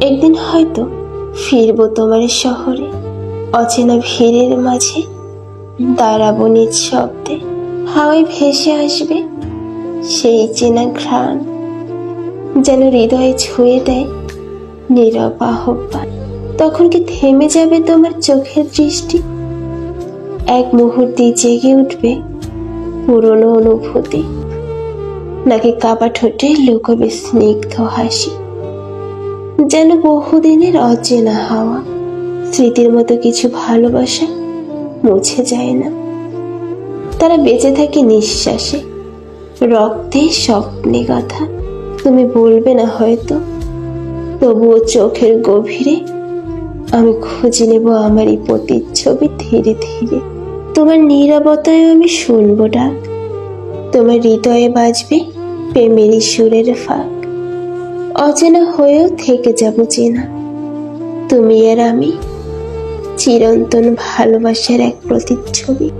একদিন হয়তো ফিরবো তোমার শহরে। অচেনা ভিড়ের মাঝে দাঁড়াবো নিজ শব্দে। হাওয়ায় ভেসে আসবে সেই চেনা ঘ্রাণ যেন হৃদয়ে ছুঁয়ে দেয় নীরব আহ্বান। তখন কি থেমে যাবে তোমার চোখের দৃষ্টি? এক মুহূর্তে জেগে উঠবে পুরনো অনুভূতি। নাকি কাবা ঠোঁটে লুকোবে স্নিগ্ধ হাসি? যেন বহুদিনের অচেনা হাওয়া। স্মৃতির মতো কিছু ভালোবাসা মুছে যায় না। তারা বেঁচে থাকে নিঃশ্বাসে। রক্তে স্বপ্নে কথা তুমি বলবে না হয়তো। তবুও চোখের গভীরে আমি খুঁজে নেব আমারই প্রতিচ্ছবি ধীরে ধীরে। তোমার নীরবতায় আমি শুনব ডাক। তোমার হৃদয়ে বাজবে প্রেমেরই সুরের ফাঁক। অচেনা হয়েও থেকে যাব চেনা। তুমি আর আমি চিরন্তন ভালোবাসার এক প্রতিচ্ছবি।